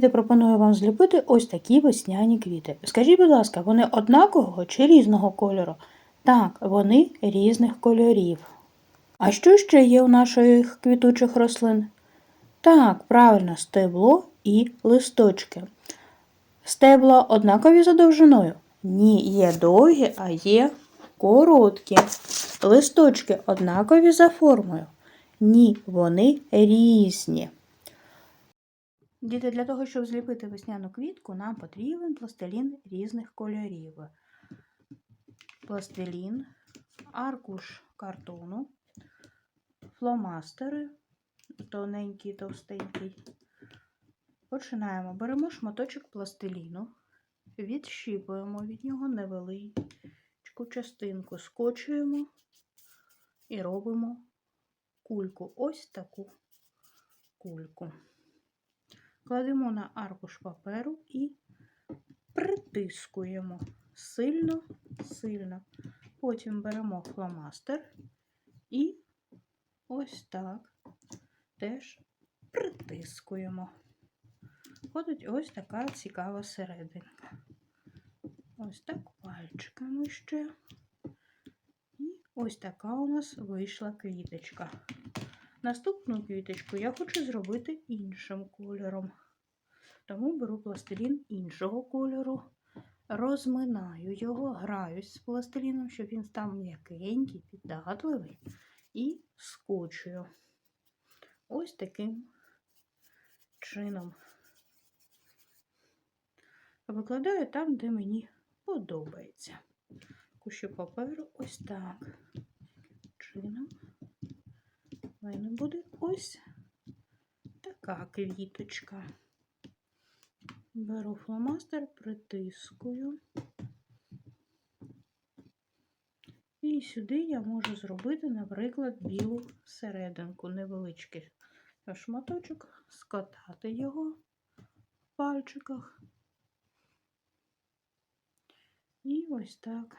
Я пропоную вам зліпити ось такі весняні квіти. Скажіть, будь ласка, вони однакового чи різного кольору? Так, вони різних кольорів. А що ще є у наших квітучих рослин? Так, правильно, стебло і листочки. Стебла однакові за довжиною? Ні, є довгі, а є короткі. Листочки однакові за формою? Ні, вони різні. Діти, для того, щоб зліпити весняну квітку, нам потрібен пластилін різних кольорів. Пластилін, аркуш картону, фломастери, тоненький, товстенький. Починаємо. Беремо шматочок пластиліну, відщіпуємо від нього невеличку частинку, скочуємо і робимо кульку. Ось таку кульку. Кладемо на аркуш паперу і притискуємо сильно, сильно. Потім беремо фломастер і ось так теж притискуємо. Ходить ось така цікава серединка. Ось так пальчиками ще. І ось така у нас вийшла квіточка. Наступну квіточку я хочу зробити іншим кольором. Тому беру пластилін іншого кольору, розминаю його, граюсь з пластиліном, щоб він став м'якенький, піддатливий, і скочую. Ось таким чином. Викладаю там, де мені подобається. Кущу паперу ось так. Чином в мене буде ось така квіточка. Беру фломастер, притискую. І сюди я можу зробити, наприклад, білу серединку, невеличкий шматочок, скатати його в пальчиках. І ось так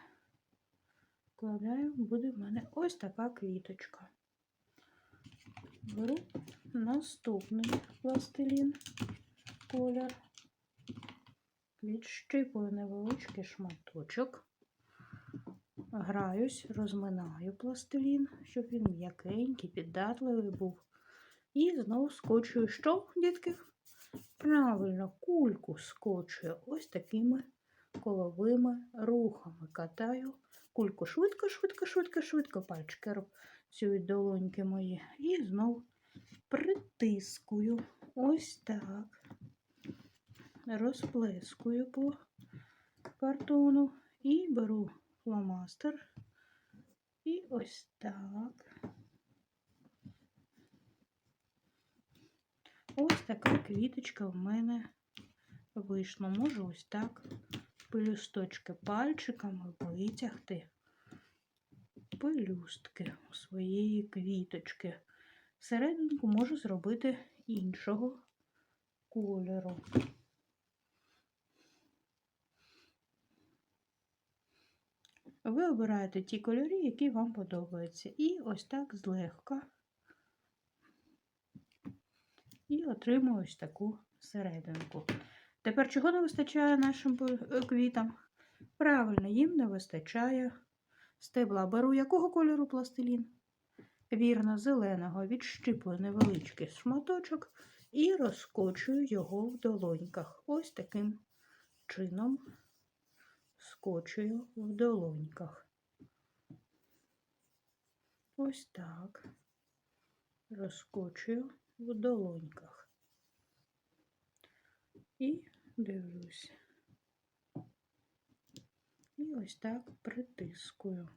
вкладаю, буде в мене ось така квіточка. Беру наступний пластилін колір, відщипую невеличкий шматочок, граюсь, розминаю пластилін, щоб він м'якенький, піддатливий був. І знову скочую, що, дітки? Правильно, кульку скочую ось такими коловими рухами. Катаю кульку швидко, швидко, швидко, швидко, пальчики працюють долоньки мої. І знов притискую ось так. Розплескую по картону і беру фломастер. І ось так. Ось така квіточка в мене вийшла. Можу ось так пелюсточки пальчиками витягти пелюстки у своєї квіточки. Серединку можу зробити іншого кольору. Ви обираєте ті кольори, які вам подобаються. І ось так злегка. І отримую ось таку серединку. Тепер чого не вистачає нашим квітам? Правильно, їм не вистачає стебла. Беру якого кольору пластилін? Вірно, зеленого, відщипую невеличкий шматочок і розкочую його в долоньках. Ось таким чином скочую в долоньках. Ось так. Розкочую в долоньках. І дивлюсь. І ось так притискую.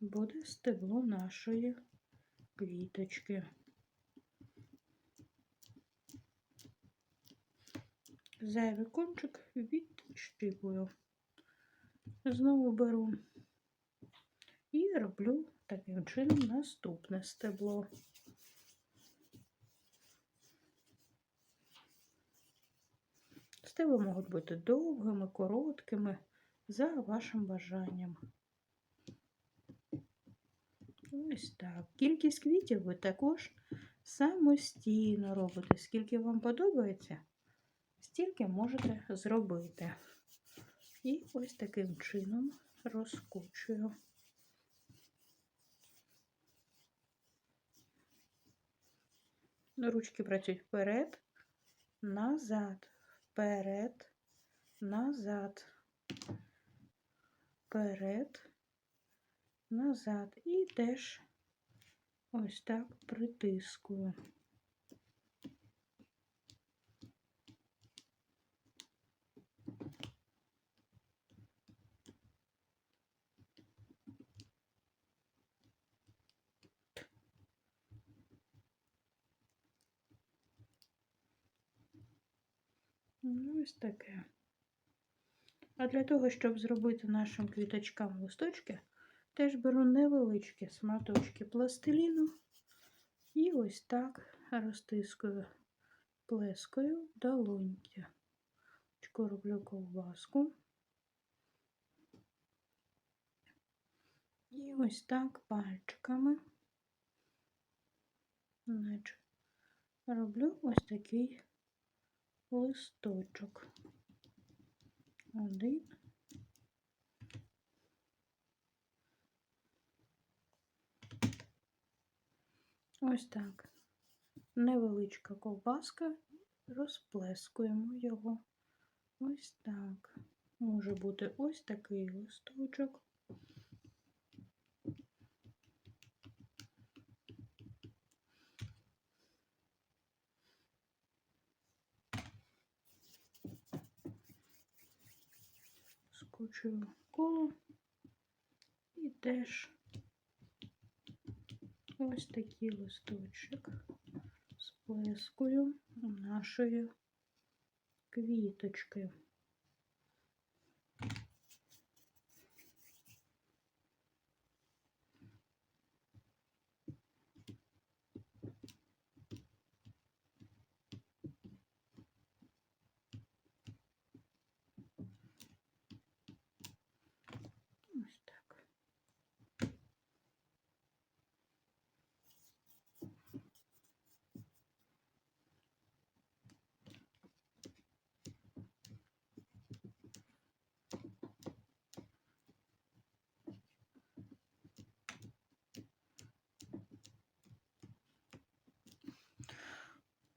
Буде стебло нашої квіточки. Зайвий кончик відщипую. Знову беру і роблю таким чином наступне стебло. Стебла можуть бути довгими, короткими, за вашим бажанням. Ось так. Кількість квітів ви також самостійно робите. Скільки вам подобається, стільки можете зробити. І ось таким чином розкучую. Ручки працюють вперед, назад, вперед, назад, вперед, назад. І теж ось так притискую. Ну, ось таке. А для того, щоб зробити нашим квіточкам листочки, теж беру невеличкі сматочки пластиліну і ось так розтискую плескою долоньки. Роблю ковбаску. І ось так пальчиками, значить, роблю ось такий листочок. Один. Ось так. Невеличка ковбаска, розплескуємо його. Ось так. Може бути ось такий листочок. Скручую коло і теж ось такий листочок сплескую нашої квіточки. Ось так.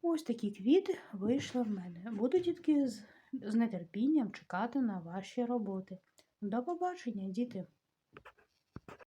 Ось такі квіти вийшли в мене. Буду дітки з, нетерпінням чекати на ваші роботи. До побачення, діти!